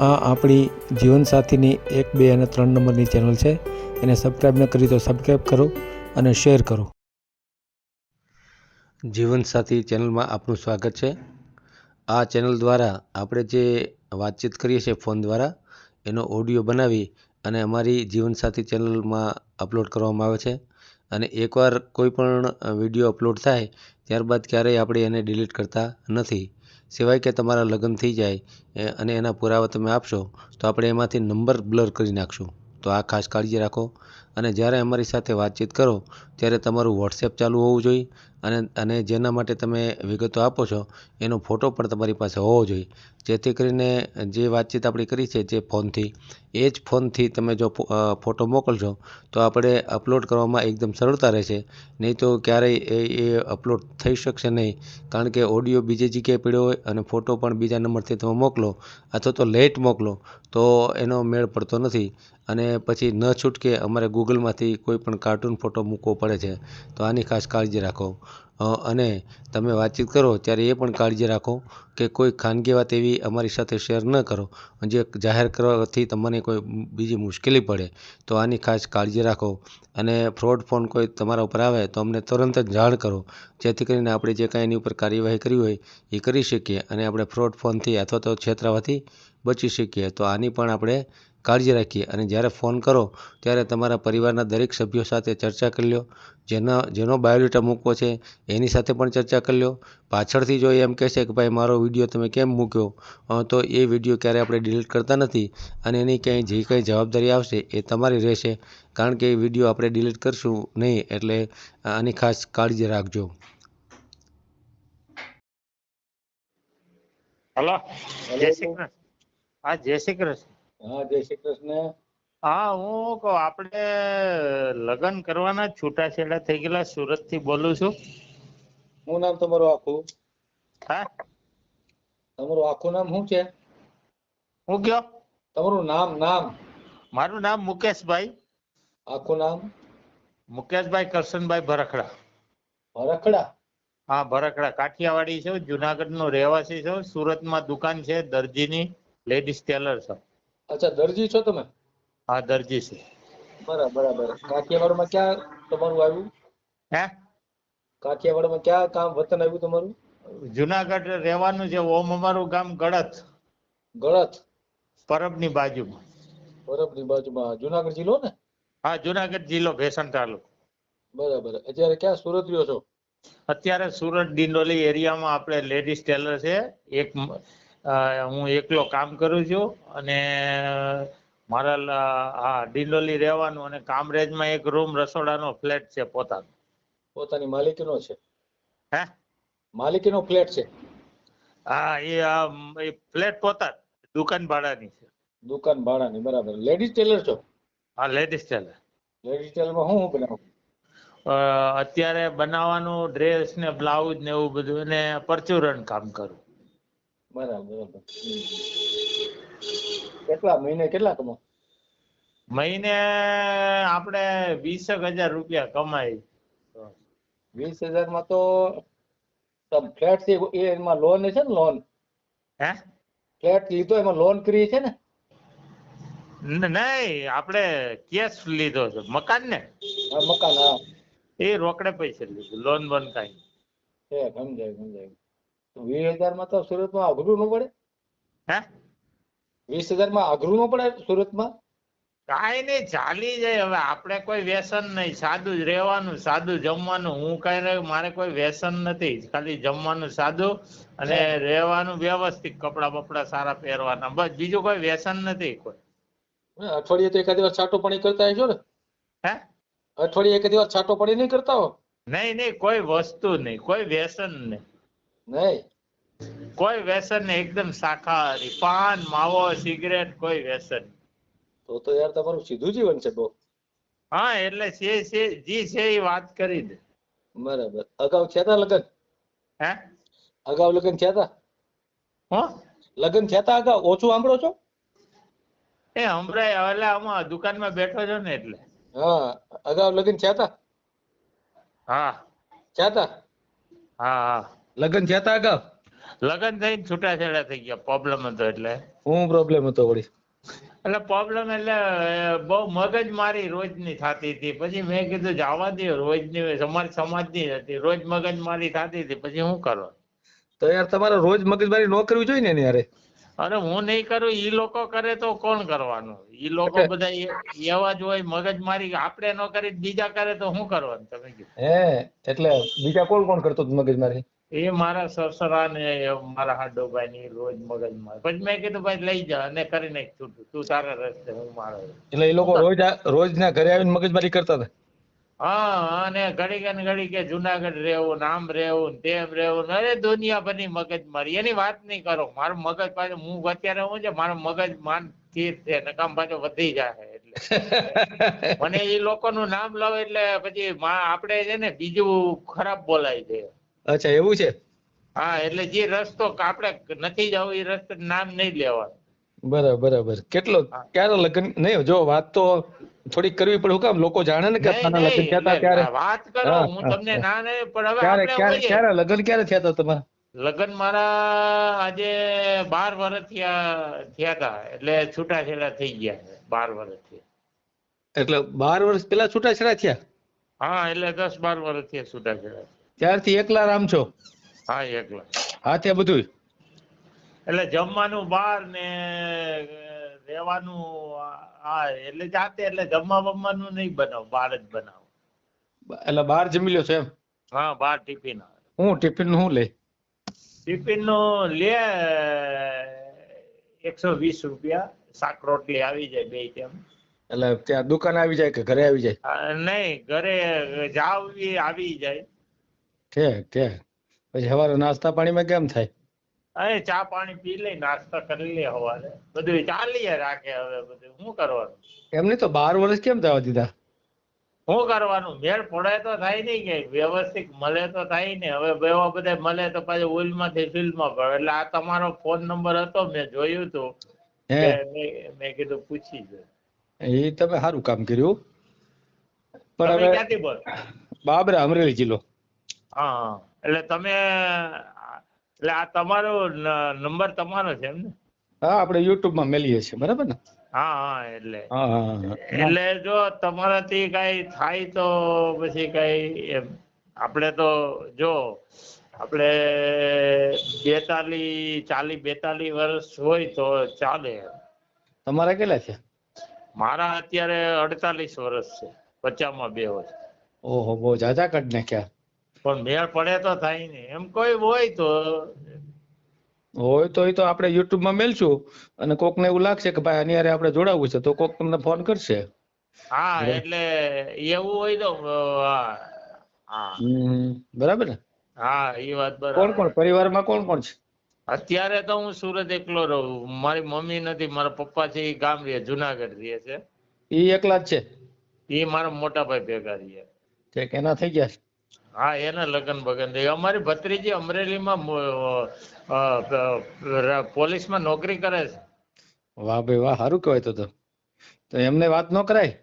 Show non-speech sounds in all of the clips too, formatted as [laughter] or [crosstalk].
આ આપણી જીવનસાથીની એક, બે અને ત્રણ નંબરની ચેનલ છે. એને સબસ્ક્રાઈબ ન કરી તો સબસ્ક્રાઈબ કરો અને શેર કરો. જીવનસાથી ચેનલમાં આપનું સ્વાગત છે. આ ચેનલ દ્વારા આપણે જે વાતચીત કરીએ છીએ ફોન દ્વારા, એનો ઓડિયો બનાવી અને અમારી જીવનસાથી ચેનલમાં અપલોડ કરવામાં આવે છે. અને એકવાર કોઈ પણ વીડિયો અપલોડ થાય, ત્યારબાદ ક્યારેય આપણે એને ડિલીટ કરતા નથી. સિવાય કે તમારા લગ્ન થઈ જાય અને એના પુરાવા તમે આપશો, તો આપણે એમાંથી નંબર બ્લર કરી નાખશું. તો આ ખાસ કાળજી રાખો. અને જ્યારે અમારી સાથે વાતચીત કરો, ત્યારે તમારું વોટ્સએપ ચાલુ હોવું જોઈએ અને અને જેના માટે તમે વિગતો આપો છો, એનો ફોટો પણ તમારી પાસે હોવો જોઈએ. જેથી કરીને જે વાતચીત આપણી કરી છે જે ફોનથી, એ જ ફોનથી તમે જો ફોટો મોકલશો, તો આપણે અપલોડ કરવામાં એકદમ સરળતા રહેશે. નહીં તો ક્યારેય એ એ અપલોડ થઈ શકશે નહીં. કારણ કે ઓડિયો બીજી જગ્યાએ પડ્યો હોય અને ફોટો પણ બીજા નંબરથી તમે મોકલો, અથવા તો લેટ મોકલો, તો એનો મેળ પડતો નથી. અને પછી ન છૂટકે અમારે ગૂગલમાંથી કોઈ પણ કાર્ટૂન ફોટો મૂકવો પડે છે. તો આની ખાસ કાળજી રાખો. અને તમે વાતચીત કરો, ત્યારે એ પણ કાળજી રાખો કે કોઈ ખાનગી વાત એવી અમારી સાથે શેર ન કરો. જે જાહેર કરવાથી તમને કોઈ બીજી મુશ્કેલી પડે, તો આની ખાસ કાળજી રાખો. અને ફ્રોડ ફોન કોઈ તમારા ઉપર આવે, તો અમને તરત જ જાણ કરો. જેથી કરીને આપણે જે કાંઈ એની ઉપર કાર્યવાહી કરવી હોય, એ કરી શકીએ. અને આપણે ફ્રોડ ફોનથી અથવા તો છેતરાવાથી બચી શકીએ. તો આની પણ આપણે કાળજી રાખીએ અને જ્યારે ફોન કરો ત્યારે તમારા પરિવારના દરેક સભ્યો સાથે ચર્ચા કરી લો જેના જેનો બાયોડેટા મૂકવો છે એની સાથે પણ ચર્ચા કરી લો પાછળથી જો એ એમ કહેશે કે ભાઈ મારો વીડિયો તમે કેમ મૂક્યો? તો એ વીડિયો ક્યારે આપણે ડિલીટ કરતા નથી અને એની ક્યાંય જે કંઈ જવાબદારી આવશે એ તમારી રહેશે. કારણ કે એ વીડિયો આપણે ડિલીટ કરશું નહીં એટલે આની ખાસ કાળજી રાખજો. હલો. જય શ્રી કૃષ્ણ. હા જય શ્રી કૃષ્ણ. હા જય શ્રી કૃષ્ણ. હા હું કહું આપણે લગ્ન કરવાના છૂટાછેડા થઈ ગયેલા સુરતથી બોલું છું. શું નામ તમારું આખું? હા? તમારું આખું નામ શું છે? હું કયો? તમારું નામ નામ. મારું નામ મુકેશભાઈ. આખું નામ? મુકેશભાઈ કરશનભાઈ ભરખડા. ભરખડા? હા ભરખડા. કાઠિયાવાડી છું જુનાગઢ નો રહેવાસી છું સુરતમાં દુકાન છે દરજીની લેડીઝ ટેલર છે. અચ્છા દરજી છો તમે? હા દરજી છે. બરાબર બરાબર. કાઠિયાવાડમાં ક્યાં તમારું આવ્યું? હે? કાઠિયાવાડમાં ક્યાં કામ વતન આવ્યું તમારું? જુનાગઢ રહેવાનું છે ઓમ અમારું ગામ ગળત. ગળત? પરબની બાજુમાં. પરબની બાજુમાં. જુનાગઢ જિલ્લો ને? હા જુનાગઢ જિલ્લો ભેસણ તાલુકો. બરાબર. અત્યારે ક્યાં સુરત રહ્યો છો? અત્યારે સુરત ડિંડોલી એરિયામાં આપણે લેડીઝ ટેલર છે એક હું એકલો કામ કરું છું અને મારા હા ડિંડોલી રહેવાનું અને કામરેજમાં એક રૂમ રસોડાનો ફ્લેટ છે પોતાનો. પોતાની માલિકીનો છે? હે? માલિકીનો ફ્લેટ છે? હા એ આ એ ફ્લેટ પોતા દુકાન ભાડાની છે. દુકાન ભાડાની બરાબર. લેડીઝ ટેલર છો? હા લેડીઝ ટેલર. લેડીઝ ટેલરમાં હું બનાવું? અત્યારે બનાવવાનું ડ્રેસ ને બ્લાઉઝ ને એવું બધું ને પરચુરણ કામ કરું. બરાબર. બરાબર કેટલા મહિને કેટલા કમાઓ મહિને આપણે વીસેક હજાર રૂપિયા કમાઈ વીસ હજારમાં તો ફ્લેટ છે એમાં લોન છે ને લોન હે? ફ્લેટ લીધો એમાં લોન કરી છે ને? નહીં આપણે કેશ લીધો છે. મકાન ને? મકાન હા. એ રોકડે પૈસે લીધું લોન બોન કાંઈ. સમજાય સમજાય. વીસ હજારમાં તો સુરતમાં અઘરું ન પડે? હે? વીસ હજારમાં અઘરું ન પડે સુરતમાં? કાંઈ નહીં ચાલી જાય. હવે આપણે કોઈ વ્યસન નહીં. સાદું જ રહેવાનું સાદું જમવાનું. હું કઈ મારે કોઈ વ્યસન નથી. ખાલી જમવાનું સાદું અને રહેવાનું વ્યવસ્થિત. કપડા બપડા સારા પહેરવાના. બસ બીજું કોઈ વ્યસન નથી કોઈ. અઠવાડિયે તો એકાદી વાર છાટો પાણી કરતા હશો ને. હે? અઠવાડિયે એકાદી વાર છાટો પાણી નહીં કરતા હો? નહીં નહીં કોઈ વસ્તુ નહીં. કોઈ વ્યસન નહીં. નહીં. કોઈ વ્યસન નહીં એકદમ શાકાહારી. પાન માવો સિગરેટ કોઈ વ્યસન તો તો યાર તમારું સીધું જીવન છે બહુ. હા એટલે છે છે જી છે એ વાત કરી દે. બરાબર. અગાઉ થયા હતા લગ્ન? હે? અગાઉ લગ્ન થયા હતા હો? લગ્ન થયા હતા અગાઉ? ઓછું સાંભળો છો? એ હમણાં એટલે આમાં દુકાનમાં બેઠો છો ને એટલે. હા અગાઉ લગ્ન થયા હતા હા. થયા હતા હા હા. લગ્ન થયા હતા અગાઉ લગન થઈને છૂટાછેડા થઈ ગયા. પ્રોબ્લેમ હતો એટલે. શું પ્રોબ્લેમ હતો વળી? એટલે પ્રોબ્લેમ એટલે બહુ મગજ મારી રોજની થતી હતી. પછી મેં કીધું જવા દે રોજની સમાજ સમાજની હતી. રોજ મગજ મારી થતી હતી. પછી શું કરો? તો યાર તમારે રોજ મગજમારી ન કરવી જોઈએ ને યારે અરે હું નહીં કરું ઈ લોકો કરે તો કોણ કરવાનું? ઈ લોકો બધા એવા જ હોય મગજ મારી આપણે ન કરી બીજા કરે તો શું કરવાનું? તમે કીધું. હે એટલે બીજા કોણ કોણ કરતો મગજ મગજમારી એ મારા સસરા ને મારા હાડોભાઈ ની રોજ મગજમાં પછી મેં કીધું ભાઈ લઈ જા. અને કરી નાખ છૂટું તું તારા રસ્તે હું મારો એટલે એ લોકો રોજ રોજ ના ઘરે આવીને મગજમારી કરતા હતા? હા અને ઘડીકે ને ઘડીકે જુનાગઢ રહેવું નામ રહેવું તેમ રહેવું અરે દુનિયાભરની મગજ મારી એની વાત નહીં કરો. મારું મગજ પાછું હું અત્યારે હું છે મારું મગજ માન સ્થિર છે નકામ પાછો વધી જાય એટલે. [laughs] મને એ લોકોનું નામ લવ એટલે પછી આપણે છે ને બીજું ખરાબ બોલાય છે. અચ્છા એવું છે? હા એટલે જે રસ્તો આપણે નથી જવું એ રસ્તો નામ નહીં લેવાનું. બરાબર બરાબર. કેટલો ક્યારે લગ્ન નહીં જો વાત તો થોડીક કરવી પડે. હું કામ લોકો જાણે ને કે નહીં, લગ્ન થયા હતા ત્યારે? વાત કરો હું તમને ના નહીં પણ હવે ક્યારે ક્યારે ક્યારે લગ્ન ક્યારે થયા હતા તમારા? લગ્ન મારા આજે બાર વર્ષ થયા થયા હતા. એટલે છૂટાછેડા થઈ ગયા બાર વર્ષ થયા. એટલે બાર વર્ષ પેલા છૂટાછેડા થયા? હા એટલે દસ બાર વર્ષ થયા છૂટાછેડા ત્યારથી એકલા રામ છો? હા એકલા. હાથે બધું? એટલે જમવાનું બહાર ને રહેવાનું હા એટલે જાતે એટલે જમવા બમવાનું નહીં બનાવ બહાર જ બનાવ. એટલે બહાર જમી લ્યો છો એમ? હા બહાર ટિફિન હું ટિફિનનું શું લે? ટિફિનનું લે એકસો વીસ રૂપિયા. શાક રોટલી આવી જાય બે તેમ એટલે ત્યાં દુકાન આવી જાય કે ઘરે આવી જાય? નહીં ઘરે જાવ આવી જાય. ઠીક ઠીક પછી સવારે નાસ્તા પાણીમાં કેમ થાય? અહીં ચા પાણી પી લઈ નાસ્તા કરી લે સવારે. બધું ચાલીએ રાખે હવે બધું. શું કરવાનું? એમની તો બાર વર્ષ કેમ થવા દીધા? શું કરવાનું? મેળ પડે તો થાય નહીં કે. વ્યવસ્થિત મળે તો થાય ને. હવે એવા બધા મળે તો પાછું ઓઇલમાંથી ફિલ્ડમાં પડે એટલે આ તમારો ફોન નંબર હતો મેં જોયું હતું મેં કીધું પૂછી જોઉં. એ તમે સારું કામ કર્યું. પણ હવે ક્યાંથી બોલ? બાબરા અમરેલી જિલ્લો. હા. એટલે તમે એટલે આ તમારો નંબર તમારો છે એમ ને? હા આપણે યુટ્યુબમાં મેલીએ છીએ બરાબર ને? હા હા એટલે. એટલે જો તમારાથી કઈ થાય તો પછી કઈ આપણે તો જો આપણે બેતાલી ચાલી બેતાલી વર્ષ હોય તો ચાલે તમારા કેટલા છે? મારા અત્યારે અડતાલીસ વર્ષ છે પચાસમાં બે વર્ષ. ઓહો બહુ જાજા કટ નાખ્યા પણ મેળ પડે તો થાય ને. એમ કોઈ હોય તો. હોય તો એ તો આપણે યુટ્યુબમાં મેલશું અને કોક ને એવું લાગશે કે ભાઈ આની હારે આપણે જોડાવું છે તો કોક તમને ફોન કરશે. હા. એટલે એવું હોય તો હા બરાબર ને? હા એ વાત કોણ બરાબર. કોણ પરિવારમાં કોણ કોણ છે? અત્યારે તો હું સુરત એકલો રહું. મારી મમ્મી નથી મારા પપ્પા છે એ ગામ રહે જુનાગઢ રહે છે. એ એકલા જ છે? એ મારા મોટા ભાઈ ભેગા રહે. છે એના થઈ ગયા. હા એના લગ્ન બગન થઈ અમારી ભત્રીજી અમરેલીમાં પોલીસમાં નોકરી કરે છે. વાહ ભાઈ વાહ સારું કહેવાય તો તો. તો એમને વાત ન કરાય?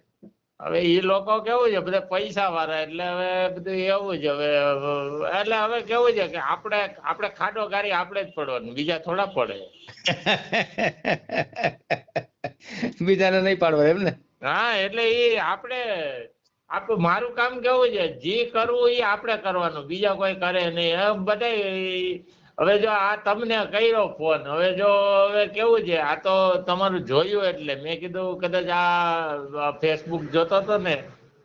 હવે એ લોકો કેવું છે બધા પૈસા વાળા એટલે હવે બધું એવું છે હવે એટલે હવે કેવું છે કે આપણે આપણે ખાડો કાઢી આપણે જ પડવાનું બીજા થોડા પડે. [laughs] બીજાને નહીં પાડવા એમ ને હા એટલે એ આપણે આપણું મારું કામ કેવું છે? જે કરવું એ આપણે કરવાનું. બીજા કોઈ કરે નહીં. એમ બધા હવે જો આ તમને કર્યો ફોન હવે જો હવે કેવું છે? આ તો તમારું જોયું એટલે મેં કીધું કદાચ આ ફેસબુક જોતો હતો ને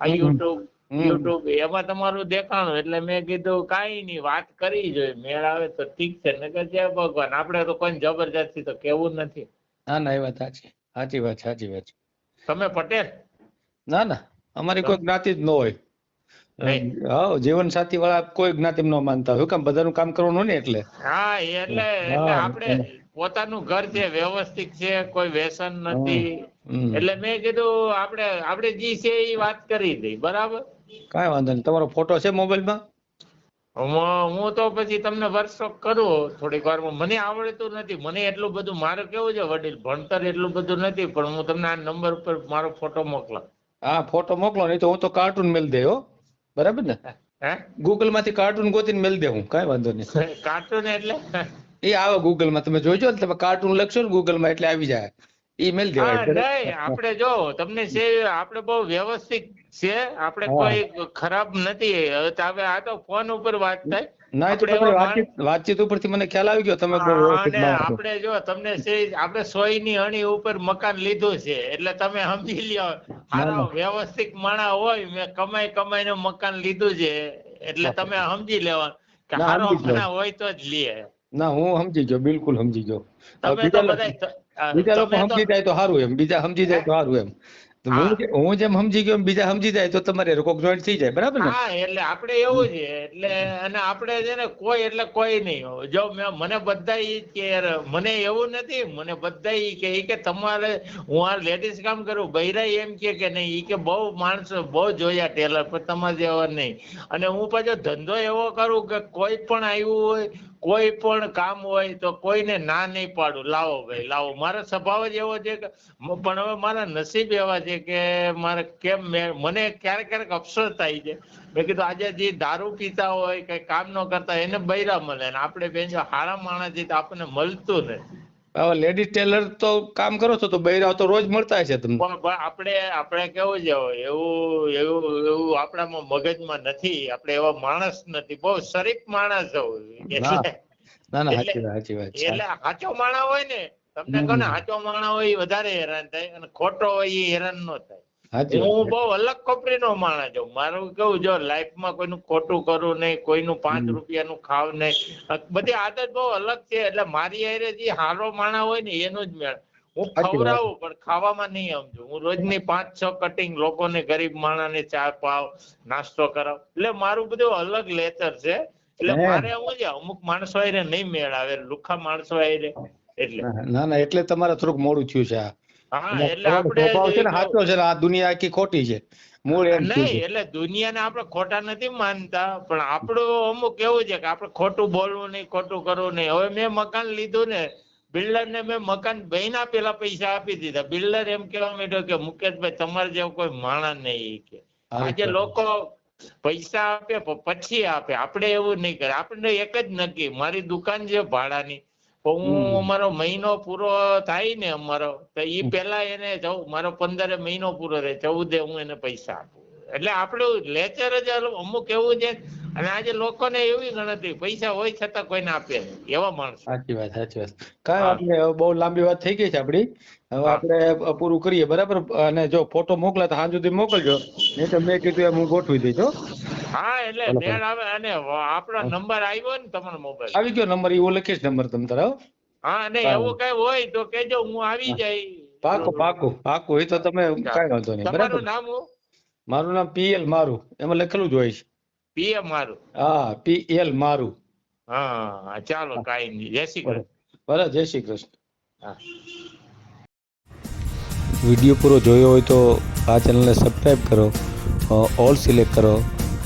આ યુટ્યુબ યુટ્યુબ એમાં તમારું દેખાણું. એટલે મેં કીધું કાંઈ નહીં વાત કરી જોઈએ મેળ આવે તો ઠીક છે. નગર જય ભગવાન. આપણે તો કોઈ જબરજસ્તી તો કેવું નથી. ના ના એ વાત સાચી. સાચી વાત સાચી વાત. તમે પટેલ? ના ના. અમારી કોઈ જ્ઞાતિ જ ન હોય. હા જીવન સાથી વાળા કોઈ જ્ઞાતિ ન માનતા. હોય કેમ બધાનું કામ કરવાનું ને એટલે? હા એટલે એટલે આપણે પોતાનું ઘર છે વ્યવસ્થિત છે કોઈ વ્યસન નથી. એટલે મેં કીધું આપણે આપણે જી છે એ વાત કરી દઈ. બરાબર? કાંઈ વાંધો નહીં. તમારો ફોટો છે મોબાઈલમાં? હું હું તો પછી તમને વર્કશોપ કરું થોડીક વારમાં. મને આવડતું નથી. મને એટલું બધું મારે કેવું છે વડીલ ભણતર એટલું બધું નથી પણ હું તમને આ નંબર ઉપર મારો ફોટો મોકલાવ. હા ફોટો મોકલો નહીં તો હું તો કાર્ટૂન મેલ દે હો. બરાબર ને? ગૂગલમાંથી કાર્ટૂન ગોતીને મેલ દે હું કઈ વાંધો નહીં. [laughs] કાર્ટૂન એટલે? એ આવે ગૂગલમાં તમે જોઈજો ને તમે કાર્ટૂન લખશો ને ગૂગલમાં એટલે આવી જાય. ઈ મેલ દેવાય નહીં આપણે જો તમને છે આપણે બહુ વ્યવસ્થિત છે આપણે કોઈ ખરાબ નથી. હવે આ તો ફોન ઉપર વાત થાય. ના તો તમારી વાતચીત વાતચીત ઉપરથી મને ખ્યાલ આવી ગયો તમે. આપણે જો તમને છે આપણે સોયની અણી ઉપર મકાન લીધું છે એટલે તમે સમજી લ્યો હારા વ્યવસ્થિત માણા હોય મેં કમાઈ કમાઈને મકાન લીધું છે એટલે તમે સમજી લેવાનું કે હારો માણા હોય તો જ લે. ના હું સમજી ગયો બિલકુલ સમજી ગયો. બીજા લોકો- સમજી જાય તો સારું એમ બીજા સમજી જાય તો સારું એમ. હું જેમ સમજી ગયો બીજા સમજી જાય તો તમારે જોઈન્ટ થઈ જાય, બરાબર ને? હા, એટલે આપણે એવું છે, એટલે અને આપણે છે ને કોઈ, એટલે કોઈ નહીં જો મને બધા કે મને એવું નથી, મને બધા કે કે તમારે, હું આ લેડીઝ કામ કરું બૈરા એમ કે કે નહીં, ઈ કે બહુ માણસો, બહુ જોયા ટેલર, પણ તમારે જેવા નહીં. અને હું પાછો ધંધો એવો કરું કે કોઈ પણ આવ્યું હોય, કોઈ પણ કામ હોય, તો કોઈને ના નહીં પાડું. લાવો ભાઈ, લાવો. મારો સ્વભાવ જ એવો છે કે, પણ હવે મારા નસીબ એવા છે કે મારે કેમ મને ક્યારેક ક્યારેક અફસોસ થાય છે. મેં કીધું આજે જે દારૂ પીતા હોય કે કામ ન કરતા એને બૈરા મળે ને આપણે બેન હારા માણસ તો આપણને મળતું નથી હવે લેડીઝ ટેલર તો કામ કરો છો તો બૈરા તો રોજ મળતા હશે તમને. પણ પણ આપણે આપણે કેવું છે એવું એવું એવું આપણામાં મગજમાં નથી. આપણે એવા માણસ નથી. બહુ શરીફ માણસ હોય એટલે ના ના સાચી વાત સાચી વાત એટલે સાચો. માણસ હોય ને તમને કહો ને સાચો માણા હોય એ વધારે હેરાન થાય અને ખોટો હોય એ હેરાન ન થાય. હું બહુ અલગ કપડીનો માણસ છું. મારું કેવું જો લાઈફમાં કોઈનું ખોટું કરું નહીં કોઈનું પાંચ. રૂપિયાનું ખાવ નહીં. બધી આદત બહુ અલગ છે. એટલે મારી હારે જે હારો માણા હોય ને એનું જ મેળ. હું ખવડાવું પણ ખાવામાં નહીં સમજુ. હું રોજની પાંચ છ કટિંગ લોકોને ગરીબ માણાને ચા પાવ નાસ્તો કરાવ. એટલે મારું બધું અલગ લેચર છે. એટલે મારે હું છે અમુક માણસો આવીને નહીં મેળ આવે. લુખા માણસો હારે. એટલે. ના, ના એટલે તમારે થોડુંક મોડું થયું છે હા એટલે એટલે આપણે છે ને સાચો છે આ દુનિયા આખી ખોટી છે. મૂળ એમ નહીં એટલે દુનિયાને આપણે ખોટા નથી માનતા પણ આપણું અમુક એવું છે કે આપણે ખોટું બોલવું નહીં ખોટું કરવું નહીં. હવે મેં મકાન લીધું ને બિલ્ડર ને મેં મકાન બહીના પેલા પૈસા આપી દીધા. બિલ્ડર એમ કેવા માંડ્યો કે મુકેશભાઈ તમારે જેવો કોઈ માણસ નહીં કે. આજે લોકો પૈસા આપે પછી આપે. આપણે એવું નહીં કરે. આપણે એક જ નક્કી મારી દુકાન છે ભાડાની. હું અમારો મહિનો પૂરો થાય ને અમારો તો એ પેલા એને જવું મારો પંદરે મહિનો પૂરો થાય ચૌદે હું એને પૈસા આપું. એટલે આપણું લેચર જ અમુક એવું છે અને આજે લોકોને એવી ગણતરી પૈસા હોય છતાં કોઈને આપે નહીં એવા માણસો. સાચી વાત સાચી વાત. કાંઈ. વાંધો નહીં બહુ લાંબી વાત થઈ ગઈ છે આપડી હવે આપણે પૂરું કરીએ બરાબર? અને જો ફોટો મોકલા તો હાજુ સુધી મોકલજો નહીં તો મેં કીધું એમ હું ગોઠવી દઈશ હો એટલે મેળ આવે અને આપણો નંબર આવ્યો ને તમારો મોબાઈલ આવી ગયો નંબર એવો લખીશ નંબર તમ તારા. હા અને સારું. એવું કઈ હોય તો કેજો હું આવી જાય. પાકું પાકું પાકું એ તો તમે કઈ વાંધો નહીં બરાબર? નામ હું? મારું નામ પીએલ મારું એમાં લખેલું જ હોય છે. પીએ મારું. હા પીએલ મારું. હા ચાલો કાઈ નહીં. જય શ્રી કૃષ્ણ. બરાબર જય શ્રી કૃષ્ણ. હા. વીડિયો પૂરો જોયો હોય તો આ ચેનલને સબસ્ક્રાઈબ કરો ઓલ સિલેક્ટ કરો